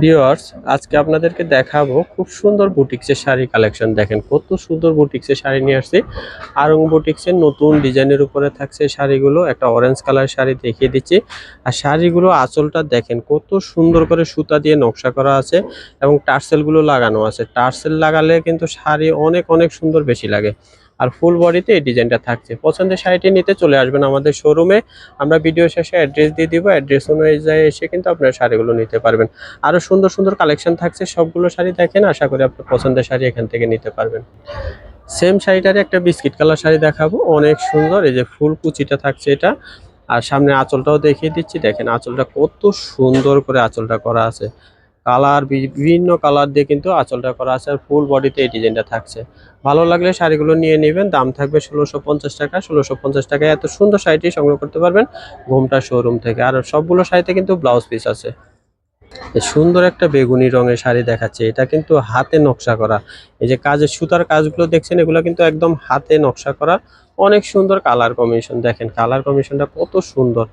Viewers আজকে আপনাদেরকে দেখাবো খুব সুন্দর বুটিক্সের শাড়ি কালেকশন দেখেন, কত সুন্দর বুটিক্সের শাড়ি নিয়ে আসছি। আরং বুটিক্সের নতুন ডিজাইনের উপরে থাকছে শাড়িগুলো। একটা অরেঞ্জ কালার শাড়ি দেখিয়ে দিচ্ছি। আর শাড়িগুলো আঁচলটা দেখেন, কত সুন্দর করে সুতা দিয়ে নকশা করা আছে এবং টার্সেলগুলো লাগানো আছে। টার্সেল লাগালে কিন্তু শাড়ি অনেক অনেক সুন্দর বেশি লাগে। আর ফুল বডিতে এই ডিজাইনটা থাকছে। পছন্দের শাড়িটি নিতে চলে আসবেন আমাদের শোরুমে আমরা ভিডিও শেষে অ্যাড্রেস দিয়ে দিব। অ্যাড্রেস অনুযায়ী এসে কিন্তু আপনারা শাড়িগুলো নিতে পারবেন। আরও সুন্দর সুন্দর কালেকশন থাকছে। সবগুলো শাড়ি দেখেন, আশা করি আপনার পছন্দের শাড়ি এখান থেকে নিতে পারবেন। সেম শাড়িটারে একটা বিস্কিট কালার শাড়ি দেখাবো। অনেক সুন্দর। এই যে ফুল কুচিটা থাকছে এটা। আর সামনে আঁচলটাও দেখিয়ে দিচ্ছি। দেখেন আঁচলটা কত সুন্দর করে আঁচলটা করা আছে। কালার বিভিন্ন কালার দিয়ে কিন্তু আঁচলটা করা আছে আর ফুল বডিতে এই ডিজাইনটা থাকছে। ভালো লাগলে শাড়িগুলো নিয়ে নেবেন, দাম থাকবে ষোলোশো পঞ্চাশ টাকা। ষোলোশো পঞ্চাশ টাকায় এত সুন্দর শাড়িটি সংগ্রহ করতে পারবেন ঘুমটা শোরুম থেকে। আর সবগুলো শাড়িতে কিন্তু ব্লাউজ পিস আছে। সুন্দর একটা বেগুনি রঙের শাড়ি দেখাচ্ছে। এটা কিন্তু হাতে নকশা করা। এই যে কাজের সুতার কাজগুলো দেখছেন, এগুলো কিন্তু একদম হাতে নকশা করা। অনেক সুন্দর কালার কমিশন দেখেন কালার কমিশনটা কত সুন্দর।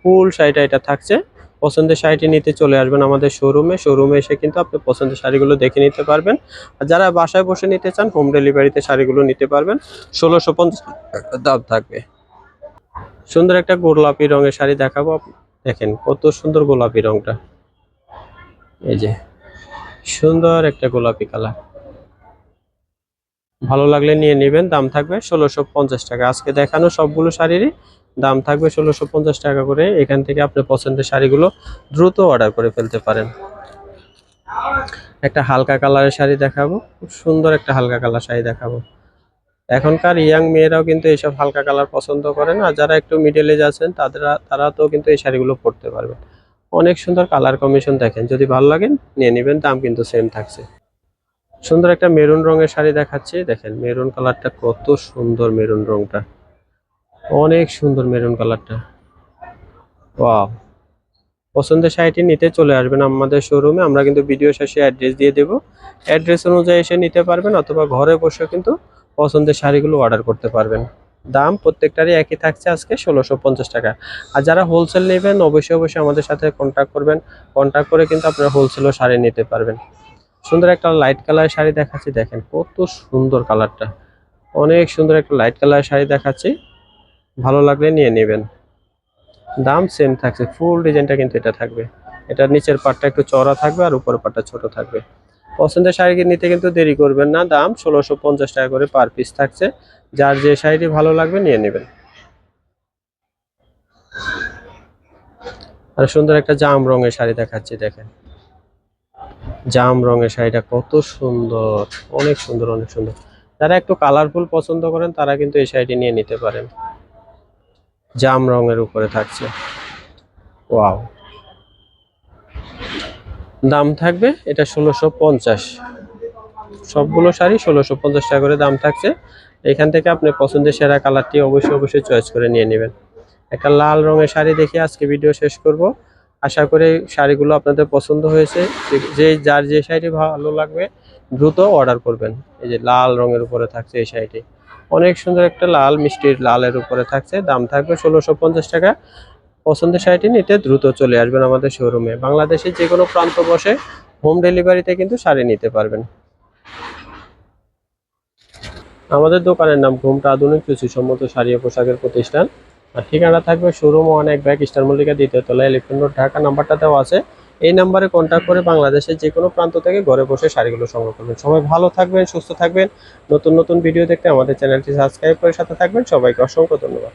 ফুল শাড়িটা এটা থাকছে। পছন্দের শাড়িটি নিতে চলে আসবেন আমাদের শোরুমে শোরুমে এসে কিন্তু আপনি পছন্দের শাড়িগুলো দেখে নিতে পারবেন। আর যারা বাসায় বসে নিতে চান হোম ডেলিভারিতে শাড়িগুলো নিতে পারবেন। ষোলোশো পঞ্চাশ দাম থাকবে। সুন্দর একটা গোলাপি রঙের শাড়ি দেখাবো দেখেন কত সুন্দর গোলাপি রংটা। এই যে, সুন্দর একটা গোলাপি কালার। ভালো লাগলে নিয়ে নেবেন, দাম থাকবে ষোলোশো পঞ্চাশ টাকা। আজকে দেখানো সবগুলো শাড়িরই দাম থাকবে ষোলোশো পঞ্চাশ টাকা করে। এখান থেকে আপনার পছন্দের শাড়িগুলো দ্রুত অর্ডার করে ফেলতে পারেন। একটা হালকা কালারের শাড়ি দেখাবো, খুব সুন্দর একটা হালকা কালার শাড়ি দেখাবো। এখনকার ইয়াং মেয়েরাও কিন্তু এইসব হালকা কালার পছন্দ করেন আর যারা একটু মিডল এজ আছেন, তাদের তারা তো কিন্তু এই শাড়িগুলো পরতে পারবেন। অনেক সুন্দর কালার কমিশন দেখেন। যদি ভালো লাগেন নিয়ে নেবেন, দাম কিন্তু সেম থাকছে। সুন্দর একটা মেরুন রঙের শাড়ি দেখাচ্ছি। দেখেন, মেরুন কালারটা কত সুন্দর মেরুন রংটা। অনেক সুন্দর মেরুন কালারটা। ওয়াও। পছন্দের শাড়িটি নিতে চলে আসবেন আমাদের শোরুমে। আমরা কিন্তু ভিডিও শেষে অ্যাড্রেস দিয়ে দেব। অ্যাড্রেস অনুযায়ী এসে নিতে পারবেন অথবা ঘরে বসে কিন্তু পছন্দের শাড়িগুলো অর্ডার করতে পারবেন। দাম প্রত্যেকটারই একই থাকছে আজকে, ষোলোশো পঞ্চাশ টাকা। আর যারা হোলসেল নেবেন, অবশ্যই অবশ্যই আমাদের সাথে কন্ট্যাক্ট করবেন। কন্ট্যাক্ট করে কিন্তু আপনারা হোলসেলও শাড়ি নিতে পারবেন। সুন্দর একটা লাইট কালার শাড়ি দেখাচ্ছি, দেখেন কত সুন্দর কালারটা অনেক সুন্দর একটা লাইট কালার শাড়ি দেখাচ্ছি, ভালো লাগলে নিয়ে নেবেন। দাম সেম থাকছে ফুল ডিজাইনটা কিন্তু এটা থাকবে। এটা নিচের পাটটা একটু চড়া থাকবে আর উপরের পাটটা ছোট থাকবে। পছন্দের শাড়ি নিতে কিন্তু দেরি করবেন না, দাম ষোলোশো পঞ্চাশ টাকা করে পার পিস থাকছে। যার যে শাড়িটি ভালো লাগবে নিয়ে নেবেন। আর সুন্দর একটা জাম রঙের শাড়ি দেখাচ্ছি, দেখেন। জাম রঙের শাড়িটা কত সুন্দর, অনেক সুন্দর অনেক সুন্দর। যারা একটু কালারফুল পছন্দ করেন, তারা কিন্তু এই শাড়িটি নিয়ে নিতে পারেন। জাম রঙের উপরে থাকছে। ওয়াও দাম থাকবে, এটা ষোলোশো পঞ্চাশ। সবগুলো শাড়ি ষোলোশো পঞ্চাশ টাকা করে দাম থাকছে। এখান থেকে আপনি পছন্দের সেরা কালারটি অবশ্যই অবশ্যই চয়েস করে নিয়ে নেবেন। একটা লাল রঙের শাড়ি দেখে আজকে ভিডিও শেষ করব। আশা করি শাড়িগুলো আপনাদের পছন্দ হয়েছে। যে- যার যে শাড়িটি ভালো লাগবে, দ্রুত অর্ডার করবেন। এই যে, লাল রঙের উপরে থাকছে এই শাড়িটি। অনেক সুন্দর একটা লাল মিষ্টির লালের উপরে থাকছে। দাম থাকবে ষোলোশো পঞ্চাশ টাকা। পছন্দের শাড়িটি নিতে দ্রুত চলে আসবেন আমাদের শোরুমে বাংলাদেশের যে কোনো প্রান্ত বসে হোম ডেলিভারিতে কিন্তু শাড়ি নিতে পারবেন। আমাদের দোকানের নাম ঘুমটা আধুনিক, রুচিসম্মত শাড়ি ও পোশাকের প্রতিষ্ঠান। আর ঠিকানা থাকবে শোরুম অনেক ব্যাগ স্টার মল্লিকা দ্বিতীয় তলা এলিফেন্ট রোড ঢাকা। নাম্বারটা দেওয়া আছে। এই নাম্বারে কন্ট্যাক্ট করে বাংলাদেশের যে কোনো প্রান্ত থেকে ঘরে বসে শাড়িগুলো সংগ্রহ করবেন। সবাই ভালো থাকবেন, সুস্থ থাকবেন। নতুন নতুন ভিডিও দেখতে আমাদের চ্যানেলটি সাবস্ক্রাইব করে সাথে থাকবেন। সবাইকে অসংখ্য ধন্যবাদ।